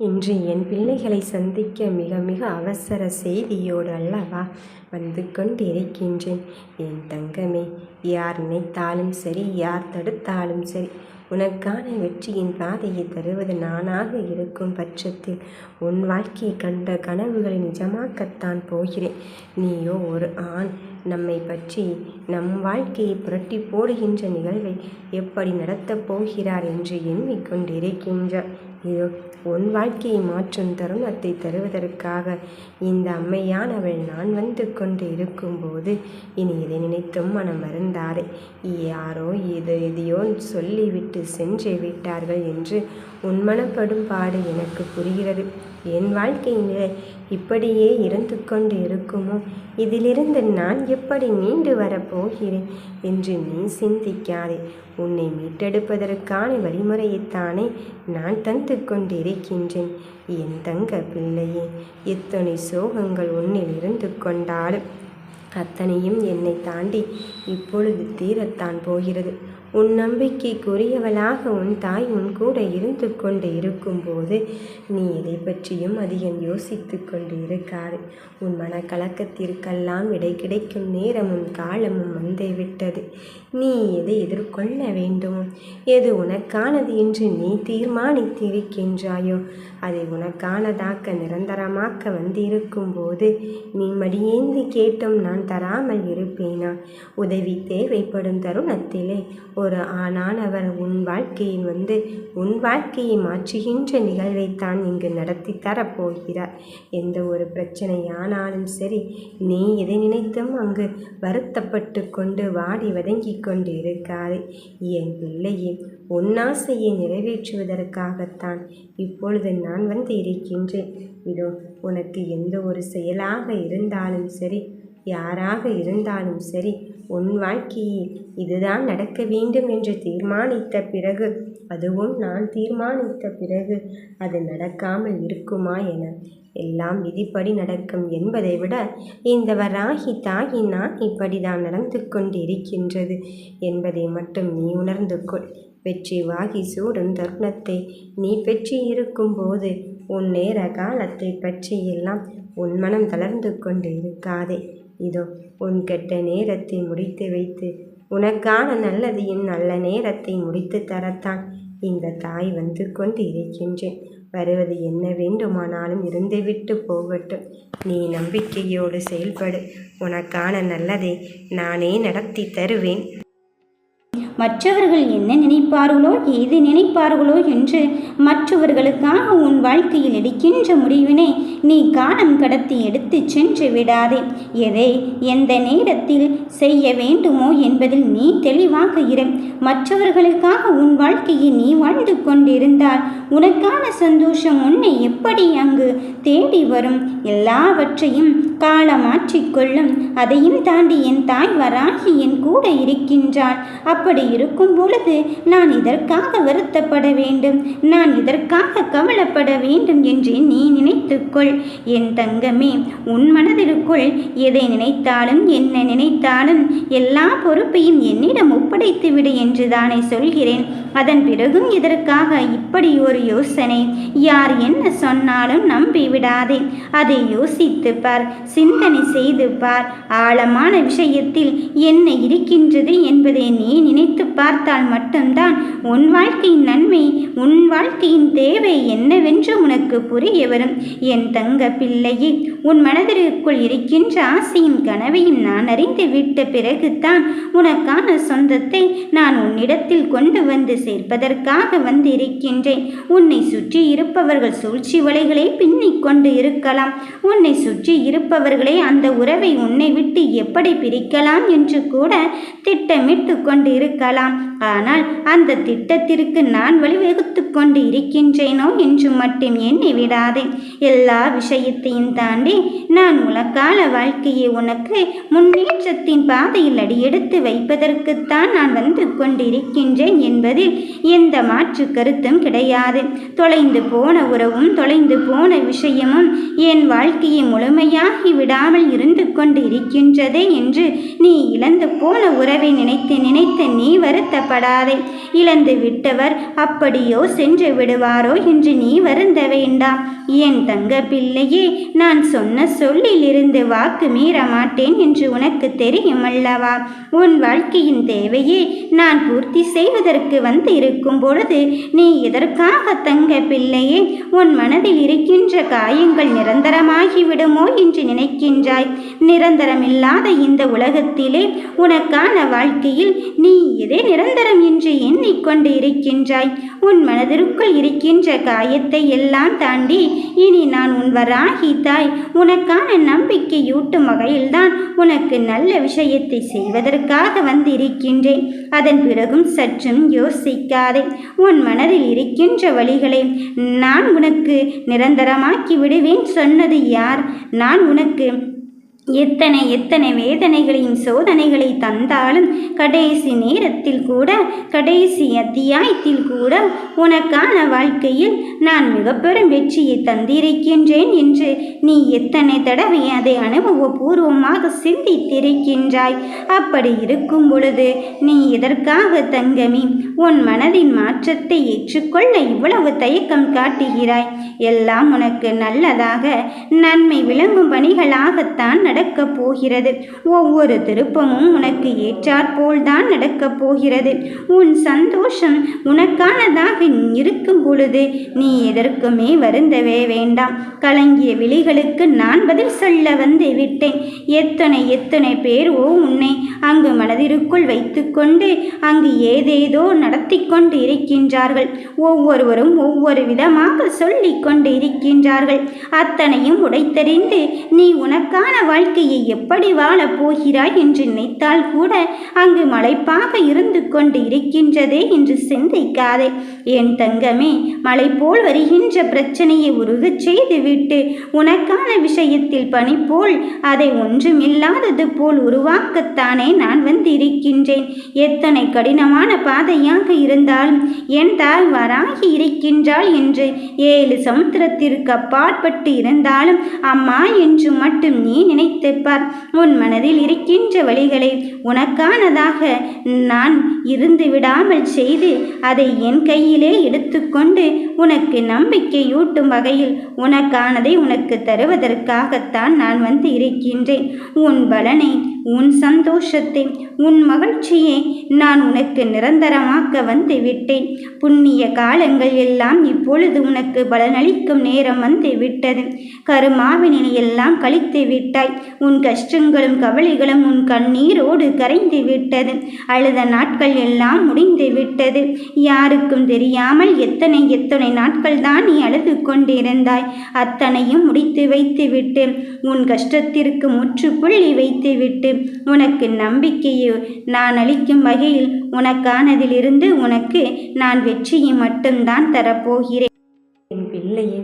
இன்று என் பிள்ளைகளை சந்திக்க மிக மிக அவசர செய்தியோடு அல்லவா வந்து கொண்டிருக்கின்றேன். என் தங்கமே யார் நினைத்தாலும் சரி யார் தடுத்தாலும் சரி உனக்கான வெற்றியின் பாதையை தருவது நானாக இருக்கும் பட்சத்தில் உன் வாழ்க்கையை கண்ட கனவுகளை நிஜமாக்கத்தான் போகிறேன். நீயோ ஒரு ஆண் நம்மை பற்றி நம் வாழ்க்கையை புரட்டி போடுகின்ற நிகழ்வை எப்படி நடத்தப் போகிறார் என்று எண்ணிக்கொண்டிருக்கின்றார் இதோ உன் வாழ்க்கையை மாற்றும் தருணத்தை தருவதற்காக இந்த அம்மையான் அவள் நான் வந்து கொண்டு இருக்கும்போது இனி இதை நினைத்தும் மனம் வருந்தாதே. யாரோ இது எதையோ சொல்லிவிட்டு சென்று விட்டார்கள் என்று உன் மனப்படும் பாடு எனக்கு புரிகிறது. என் வாழ்க்கையிலே இப்படியே இருந்து கொண்டு இருக்குமோ? இதிலிருந்து நான் எப்படி மீண்டு வரப்போகிறேன் என்று நீ சிந்திக்காதே. உன்னை மீட்டெடுப்பதற்கான வழிமுறையைத்தானே நான் தந்து கொண்டிருக்கின்றேன். என் தங்க பிள்ளையே எத்தனை சோகங்கள் உன்னில் இருந்து கொண்டாலும் அத்தனையும் என்னை தாண்டி இப்பொழுது தீரத்தான் போகிறது. உன் நம்பிக்கைக்குரியவளாக உன் தாய் உன் கூட இருந்து கொண்டு இருக்கும்போது நீ எதை பற்றியும் அதிகம் யோசித்து கொண்டு இருக்காது. உன் மனக்கலக்கத்திற்கெல்லாம் இடை கிடைக்கும் நேரமும் காலமும் வந்தே விட்டது. நீ எதை எதிர்கொள்ள வேண்டுமோ? எது உனக்கானது என்று நீ தீர்மானித்திருக்கின்றாயோ? அதை உனக்கானதாக்க நிரந்தரமாக்க வந்திருக்கும் போது நீ மடியேந்து கேட்டும் நான் தராமல் இருப்பேனா? உதவி தேவைப்படும் தருணத்திலே ஒரு ஆணானவர் உன் வாழ்க்கையில் வந்து உன் வாழ்க்கையை மாற்றுகின்ற நிகழ்வைத்தான் இங்கு நடத்தி தரப்போகிறார். எந்த ஒரு பிரச்சனையானாலும் சரி நீ எதை நினைத்தும் அங்கு வருத்தப்பட்டு கொண்டு வாடி வதங்கி கொண்டு இருக்காதே என் பிள்ளையே உன் ஆசையை நிறைவேற்றுவதற்காகத்தான் இப்பொழுது நான் வந்து இருக்கின்றேன். இதோ உனக்கு எந்த ஒரு செயலாக இருந்தாலும் சரி யாராக இருந்தாலும் சரி உன் வாழ்க்கையை இதுதான் நடக்க வேண்டும் என்று தீர்மானித்த பிறகு அதுவும் நான் தீர்மானித்த பிறகு அது நடக்காமல் இருக்குமா என. எல்லாம் விதிப்படி நடக்கும் என்பதை விட இந்த வராகி தாகி நான் இப்படிதான் நடந்து கொண்டிருக்கின்றது என்பதை மட்டும் நீ உணர்ந்து கொள். வெற்றி வாகி சூடும் தருணத்தை நீ பெற்றி இருக்கும்போது உன் நேர காலத்தை பற்றியெல்லாம் உன் மனம் தளர்ந்து கொண்டு இருக்காதே. இதோ உன் கெட்ட நேரத்தை முடித்து வைத்து உனக்கான நல்லதையும் நல்ல நேரத்தை முடித்து தரத்தான். இந்த தாய் வந்து கொண்டு இருக்கின்றேன் வருவது என்ன வேண்டுமானாலும் இருந்துவிட்டு போகட்டும். நீ நம்பிக்கையோடு செயல்படு. உனக்கான நல்லதை நானே நடத்தி தருவேன். மற்றவர்கள் என்ன நினைப்பார்களோ ஏது நினைப்பார்களோ என்று மற்றவர்களுக்காக உன் வாழ்க்கையில் எடுக்கின்ற முடிவினை நீ காலம் கடத்தி எடுத்து சென்று விடாதே. எதை எந்த நேரத்தில் செய்ய வேண்டுமோ என்பதில் நீ தெளிவாக இரு. மற்றவர்களுக்காக உன் வாழ்க்கையை நீ வாழ்ந்து கொண்டிருந்தால் உனக்கான சந்தோஷம் உன்னை எப்படி அங்கு தேடி வரும்? எல்லாவற்றையும் காலமாற்றிக்கொள்ளும் அதையும் தாண்டி என் தாய் வராகி என் கூட இருக்கின்றாள். அப்படி இருக்கும் பொழுது நான் இதற்காக வருத்தப்பட வேண்டும். நான் இதற்காக கவலைப்பட வேண்டும் என்று நீ நினைத்துக்கொள் என் தங்கமே உன் மனதிற்குள் எதை நினைத்தாலும் என்ன நினைத்தாலும் எல்லா பொறுப்பையும் என்னிடம் ஒப்படைத்து விடு என்று தானே சொல்கிறேன். அதன் பிறகும் இதற்காக இப்படி ஒரு யோசனை. யார் என்ன சொன்னாலும் நம்பி விடாதே. அதை யோசித்து பார் சிந்தனை செய்து பார். ஆழமான விஷயத்தில் என்ன இருக்கின்றது என்பதை நீ நினைத்து பார்த்தால் மட்டும்தான் உன் வாழ்க்கையின் நன்மை உன் வாழ்க்கையின் தேவை என்னவென்று உனக்கு புரிய வரும். என் தங்க பிள்ளையே உன் மனதிற்குள் இருக்கின்ற ஆசையும் கனவையும் நான் அறிந்து விட்ட பிறகுதான் உனக்கான சொந்தத்தை நான் உன்னிடத்தில் கொண்டு வந்து சேர்ப்பதற்காக வந்து இருக்கின்றேன் உன்னை சுற்றி இருப்பவர்கள் சூழ்ச்சி வலைகளை பின்னிக் கொண்டு இருக்கலாம். உன்னை சுற்றி இருப்பவர்களே அந்த உறவை உன்னை விட்டு எப்படி பிரிக்கலாம் என்று கூட திட்டமிட்டு கொண்டு இருக்கலாம் ஆனால் அந்த திட்டத்திற்கு நான் வழிவகுத்து கொண்டு இருக்கின்றேனோ என்று மட்டும் எண்ணி விடாதே. எல்லா விஷயத்தையும் தாண்டி நான் உலக்கால வாழ்க்கையை உனக்கு முன்னேற்றத்தின் பாதையில் அடியெடுத்து வைப்பதற்குத்தான் நான் வந்து கொண்டிருக்கின்றேன் என்பதில் எந்த மாற்று கருத்தும் கிடையாது. தொலைந்து போன உறவும் தொலைந்து போன விஷயமும் என் வாழ்க்கையை முழுமையாகி விடாமல் இருந்து கொண்டு இருக்கின்றதே என்று நீ இழந்து போன உறவை நினைத்து நினைத்து நீ வருத்தப்படாதே. இழந்து விட்டவர் அப்படியோ சென்று விடுவாரோ என்று நீ வருந்த வேண்டாம். என் தங்க பிள்ளையே நான் சொன்ன சொல்லிலிருந்து வாக்கு மீற மாட்டேன் என்று உனக்கு தெரியும் அல்லவா? உன் வாழ்க்கையின் தேவையே நான் பூர்த்தி செய்வதற்கு வந்து இருக்கும் பொழுது நீ எதற்காக தங்க பிள்ளையே? உன் மனதில் இருக்கின்ற காயங்கள் நிரந்தரமாகி விடுமோ என்று நினைக்கின்றாய். நிரந்தரமில்லாத இந்த உலகத்திலே உனக்கான வாழ்க்கையில் நீ எதே நிரந்தரம் என்று எண்ணிக்கொண்டு இருக்கின்றாய்? உன் மனதிற்குள் இருக்கின்ற காயத்தை எல்லாம் தாண்டி இனி நான் உன் வராகி தாய் உனக்கான நம்பிக்கையூட்டும் வகையில்தான் உனக்கு நல்ல விஷயத்தை செய்வதற்காக வந்திருக்கின்றேன். அதன் பிறகும் சற்றும் யோசிக்காதே. உன் மனதில் இருக்கின்ற வழிகளை நான் உனக்கு நிரந்தரமாக்கி விடுவேன் சொன்னது யார்? நான் உனக்கு எத்தனை எத்தனை வேதனைகளையும் சோதனைகளை தந்தாலும் கடைசி நேரத்தில் கூட கடைசி அத்தியாயத்தில் கூட உனக்கான வாழ்க்கையில் நான் மிக பெரும் வெற்றியை தந்திருக்கின்றேன் என்று நீ எத்தனை தடவை அதை அனுபவபூர்வமாக சிந்தித்திருக்கின்றாய்? அப்படி இருக்கும் பொழுது நீ எதற்காக தங்கமி? உன் மனதின் மாற்றத்தை ஏற்றுக்கொள்ள இவ்வளவு தயக்கம் காட்டுகிறாய்? எல்லாம் உனக்கு நல்லதாக நன்மை விளங்கும் பணிகளாகத்தான் நடக்கப் போகிறது. ஒவ்வொரு திருப்பமும் உனக்கு ஏற்றாற்போல்தான் நடக்கப் போகிறது. உன் சந்தோஷம் உனக்கானதாக இருக்கும் பொழுது நீ எதற்குமே வருந்தவே வேண்டாம். கலங்கிய விழிகளுக்கு நான் பதில் சொல்ல வந்து விட்டேன். எத்தனை எத்தனை பேர் ஓ உன்னை அங்கு மனதிற்குள் வைத்துக்கொண்டு அங்கு ஏதேதோ நடத்தி கொண்டு இருக்கின்றார்கள் ஒவ்வொருவரும் ஒவ்வொரு விதமாக சொல்லிக் கொண்டு இருக்கின்றார்கள் அத்தனையும் உடைத்தறிந்து நீ உனக்கான வாழ்க்கையை எப்படி வாழப் போகிறாய் என்று நினைத்தால் கூட அங்கு மலைப்பாக இருந்து கொண்டு இருக்கின்றதே என்று சிந்திக்காதே. என் தங்கமே மலை போல் வருகின்ற பிரச்சனையை உருகச் செய்துவிட்டு உனக்கான விஷயத்தில் பணி போல் அதை ஒன்றுமில்லாதது போல் உருவாக்கத்தானே நான் வந்து இருக்கின்றேன் எத்தனை கடினமான பாதையாக இருந்தாலும் என் தாய் வராகி இருக்கின்றாள் என்று ஏழு சமுத்திரத்திற்கு அப்பாற்பட்டு இருந்தாலும் அம்மா என்று மட்டும் நீ நினைத்துப்பார். உன் மனதில் இருக்கின்ற வழிகளை உனக்கானதாக நான் இருந்து விடாமல் செய்து அதை என் கையிலே எடுத்துக்கொண்டு உனக்கு நம்பிக்கையூட்டும் வகையில் உனக்கானதை உனக்கு தருவதற்காகத்தான் நான் வந்து இருக்கின்றேன். உன் பலனை உன் சந்தோஷத்தை உன் மகிழ்ச்சியை நான் உனக்கு நிரந்தரமாக்க வந்து விட்டேன். புண்ணிய காலங்கள் எல்லாம் இப்பொழுது உனக்கு பலனளிக்கும் நேரம் வந்து விட்டது. கருமாவினை எல்லாம் கழித்து விட்டாய். உன் கஷ்டங்களும் கவலைகளும் உன் கண்ணீரோடு கரைந்து விட்டது. அழுத நாட்கள் எல்லாம் முடிந்து விட்டது. யாருக்கும் தெரியாமல் எத்தனை எத்தனை நாட்கள் தான் நீ அழுது கொண்டிருந்தாய். அத்தனையும் முடித்து வைத்து விட்டு உன் கஷ்டத்திற்கு முற்றுப்புள்ளி வைத்து விட்டு உனக்கு நம்பிக்கையோ? நான் அளிக்கும் வகையில் உனக்கானதிலிருந்து உனக்கு நான் வெற்றியை மட்டும்தான் தரப்போகிறேன். என் பிள்ளையே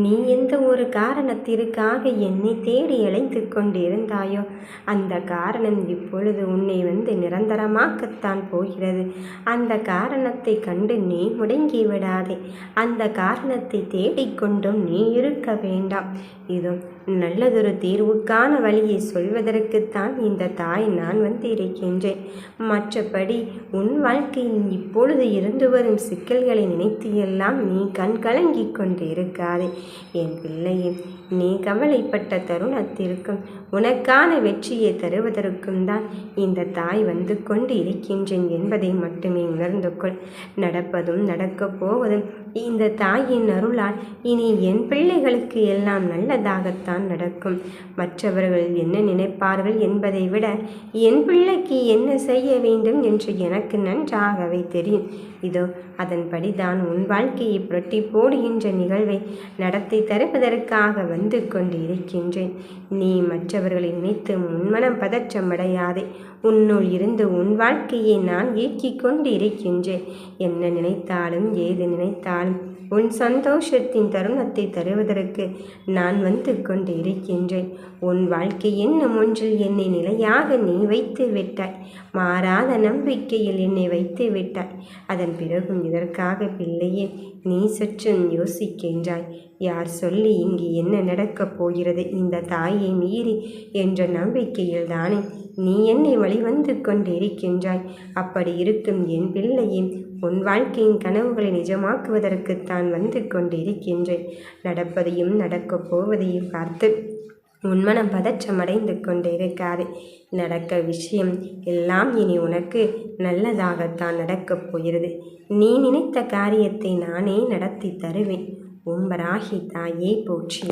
நீ எந்த ஒரு காரணத்திற்காக என்னை தேடி அழைத்து கொண்டிருந்தாயோ அந்த காரணம் இப்பொழுது உன்னை வந்து நிரந்தரமாக்கத்தான் போகிறது. அந்த காரணத்தை கண்டு நீ முடங்கி விடாதே அந்த காரணத்தை தேடிக்கொண்டும் நீ இருக்க வேண்டாம். இதோ நல்லதொரு தீர்வுக்கான வழியை சொல்வதற்குத்தான் இந்த தாய் நான் வந்து இருக்கின்றேன் மற்றபடி உன் வாழ்க்கையில் இப்பொழுது இருந்து வரும் சிக்கல்களை நினைத்து எல்லாம் நீ கண் கலங்கி கொண்டு இருக்காதே என் பிள்ளையே நீ கவலைப்பட்ட தருணத்திற்கும் உனக்கான வெற்றியை தருவதற்கும் தான் இந்த தாய் வந்து கொண்டு இருக்கின்றேன் என்பதை மட்டுமே உணர்ந்து கொள். நடப்பதும் நடக்கப் போவதும் இந்த தாயின் அருளால் இனி என் பிள்ளைகளுக்கு எல்லாம் நல்லதாகத்தான் நடக்கும். மற்றவர்கள் என்ன நினைப்பார்கள் என்பதை விட என் பிள்ளைக்கு என்ன செய்ய வேண்டும் என்று எனக்கு நன்றாகவே தெரியும். இதோ அதன்படி தான் உன் வாழ்க்கையை புரட்டி போடுகின்ற நிகழ்வை நடத்தி தருவதற்காக வந்து கொண்டு இருக்கின்றேன் நீ மற்றவர்களை நினைத்து உன்மனம் பதற்றமடையாதே உன்னுள் இருந்து உன் வாழ்க்கையை நான் இயக்கிக் கொண்டு இருக்கின்றேன் என்ன நினைத்தாலும் ஏது நினைத்தாலும் உன் சந்தோஷத்தின் தருணத்தை தருவதற்கு நான் வந்து கொண்டு இருக்கின்றேன் உன் வாழ்க்கை என்னும் ஒன்றில் என்னை நிலையாக நீ வைத்து விட்டாய். மாறாத நம்பிக்கையில் என்னை வைத்து விட்டாய். அதன் பிறகும் இதற்காக பிள்ளையே நீ சற்றும் யோசிக்கின்றாய். யார் சொல்லி இங்கு என்ன நடக்கப் போகிறது? இந்த தாயை மீறி என்ற நம்பிக்கையில் தானே நீ என்னை வழிவந்து கொண்டிருக்கின்றாய். அப்படி இருக்கும் என் பிள்ளையே உன் வாழ்க்கையின் கனவுகளை நிஜமாக்குவதற்குத்தான் வந்து கொண்டிருக்கின்றேன். நடப்பதையும் நடக்கப் போவதையும் பார்த்து உன்மனம் பதற்றமடைந்து கொண்டிருக்காது. நடக்க விஷயம் எல்லாம் இனி உனக்கு நல்லதாகத்தான் நடக்கப் போகிறது. நீ நினைத்த காரியத்தை நானே நடத்தி தருவேன். உம்பராகி தாயே போற்றி.